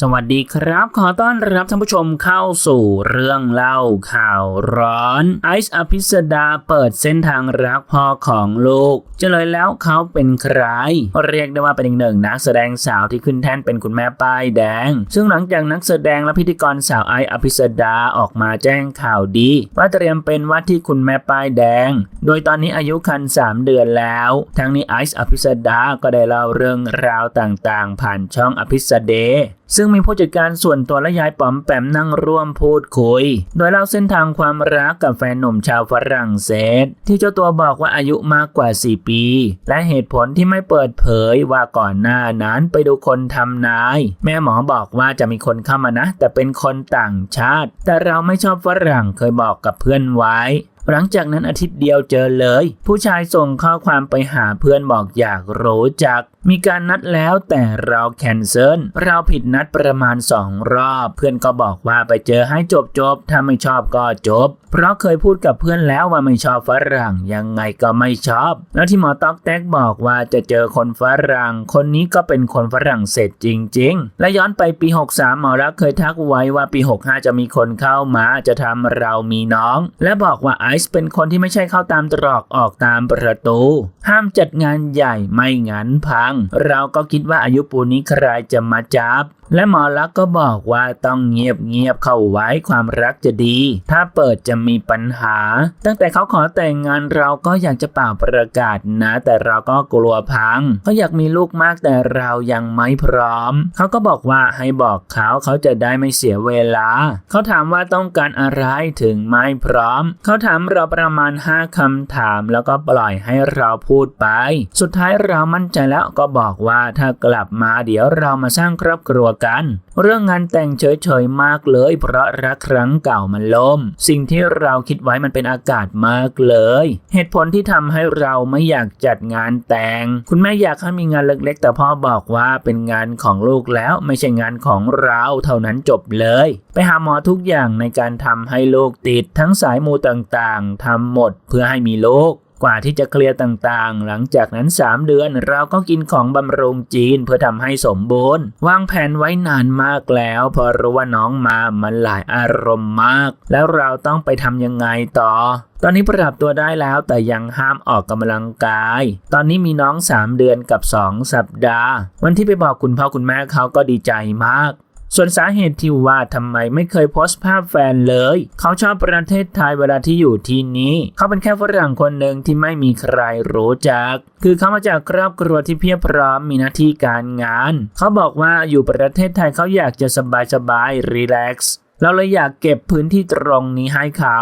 สวัสดีครับ ขอต้อนรับท่านผู้ชมเข้าสู่เรื่องเล่าข่าวร้อนไอซ์อภิสดาเปิดเส้นทางรักพ่อของลูกจะเลยแล้วเขาเป็นใคร เรียกได้ว่าเป็นอีกหนึ่งนักแสดงสาวที่ขึ้นแท่นเป็นคุณแม่ป้ายแดง ซึ่งหลังจากนักแสดงและพิธีกรสาวไอซ์อภิสดาออกมาแจ้งข่าวดี ว่าเตรียมเป็นว่าที่คุณแม่ป้ายแดง โดยตอนนี้อายุคัน3เดือนแล้ว ทั้งนี้ไอซ์อภิสดาก็ได้เล่าเรื่องราวต่างๆ ผ่านช่องอภิสเด ซึ่งมีผู้จัดการส่วนตัวและยายป๋อมแปมนั่งร่วมพูดคุย โดยเล่าเส้นทางความรักกับแฟนหนุ่มชาวฝรั่งเศส ที่เจ้าตัวบอกว่าอายุมากกว่า 4 ปี และเหตุผลที่ไม่เปิดเผยว่าก่อนหน้านั้นไปดูคนทำนาย แม่หมอบอกว่าจะมีคนเข้ามานะ แต่เป็นคนต่างชาติ แต่เราไม่ชอบฝรั่งเคยบอกกับเพื่อนไว้หลังจากนั้นอาทิตย์เดียวเจอเลย ผู้ชายส่งข้อความไปหาเพื่อนบอกอยากรู้จัก มีการนัดแล้วแต่เราแคนเซิลเราผิดนัดประมาณสองรอบ เพื่อนก็บอกว่าไปเจอให้จบจบถ้าไม่ชอบก็จบ เพราะเคยพูดกับเพื่อนแล้วว่าไม่ชอบฝรั่งยังไงก็ไม่ชอบ แล้วที่หมอต๊อกแตกบอกว่าจะเจอคนฝรั่ง คนนี้ก็เป็นคนฝรั่งเศสจริง ๆ และย้อนไปปี 63 หมอรักเคยทักไว้ว่าปี 65 จะมีคนเข้ามาจะทำเรามีน้อง และบอกว่าไอซ์เป็นคนที่ไม่ใช่เข้าตามตรอกออกตามประตู ห้ามจัดงานใหญ่ไม่งั้นพัง เราก็คิดว่าอายุปูนี้ใครจะมาจับ และหมอลักก็บอกว่าต้องเงียบเงียบเข้าไว้ความรักจะดี ถ้าเปิดจะมีปัญหา ตั้งแต่เขาขอแต่งงานเราก็อยากจะเป่าประกาศนะ แต่เราก็กลัวพังเขาอยากมีลูกมากแต่เรายังไม่พร้อม เขาก็บอกว่าให้บอกเขาเขาจะได้ไม่เสียเวลา เขาถามว่าต้องการอะไรถึงไม่พร้อม เขาถามเราประมาณ 5คำถามแล้วก็ปล่อยให้เราพูดไป สุดท้ายเรามั่นใจแล้วก็บอกว่าถ้ากลับมาเดี๋ยวเรามาสร้างครอบครัวกัน เรื่องงานแต่งเฉยๆมากเลย เพราะรักครั้งเก่ามันล่ม สิ่งที่เราคิดไว้มันเป็นอากาศมากเลย เหตุผลที่ทำให้เราไม่อยากจัดงานแต่ง คุณแม่อยากให้มีงานเล็กๆ แต่พ่อบอกว่าเป็นงานของลูกแล้วไม่ใช่งานของเราเท่านั้นจบเลย ไปหาหมอทุกอย่างในการทำให้ลูกติดทั้งสายมูต่างๆทำหมดเพื่อให้มีลูก กว่าที่จะเคลียร์ต่างๆ หลังจากนั้น 3 เดือนเราก็กินของบำรุงจีนเพื่อทำให้สมบูรณ์ วางแผนไว้นานมากแล้วพอรู้ว่าน้องมามันหลายอารมณ์มาก แล้วเราต้องไปทำยังไงต่อตอนนี้ปรับตัวได้แล้วแต่ยังห้ามออกกำลังกาย ตอนนี้มีน้อง 3 เดือนกับ 2 สัปดาห์ วันที่ไปบอกคุณพ่อคุณแม่เขาก็ดีใจมาก ส่วนสาเหตุที่ว่าทำไมไม่เคยโพสต์ภาพแฟนเลย เขาชอบประเทศไทยเวลาที่อยู่ที่นี้ เขาเป็นแค่ฝรั่งคนหนึ่งที่ไม่มีใครรู้จัก คือเขามาจากครอบครัวที่เพียบพร้อมมีหน้าที่การงาน เขาบอกว่าอยู่ประเทศไทยเขาอยากจะสบายสบายรีแลกซ์เราเลยอยากเก็บพื้นที่ตรงนี้ให้เขา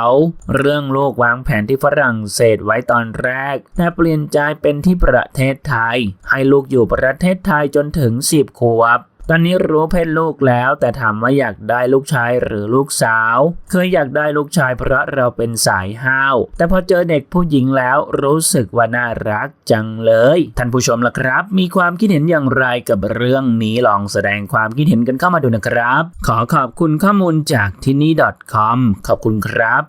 เรื่องโลกวางแผนที่ฝรั่งเศสไว้ตอนแรก แต่เปลี่ยนใจเป็นที่ประเทศไทย ให้ลูกอยู่ประเทศไทยจนถึง 10 ขวบ ตอนนี้รู้เพศลูกแล้วแต่ถามว่าอยากได้ลูกชายหรือลูกสาว เคยอยากได้ลูกชายเพราะเราเป็นสายห้าว แต่พอเจอเด็กผู้หญิงแล้วรู้สึกว่าน่ารักจังเลย ท่านผู้ชมล่ะครับ มีความคิดเห็นอย่างไรกับเรื่องนี้ลองแสดงความคิดเห็นกันเข้ามาดูนะครับ ขอขอบคุณข้อมูลจากที่นี่ .com ขอบคุณครับ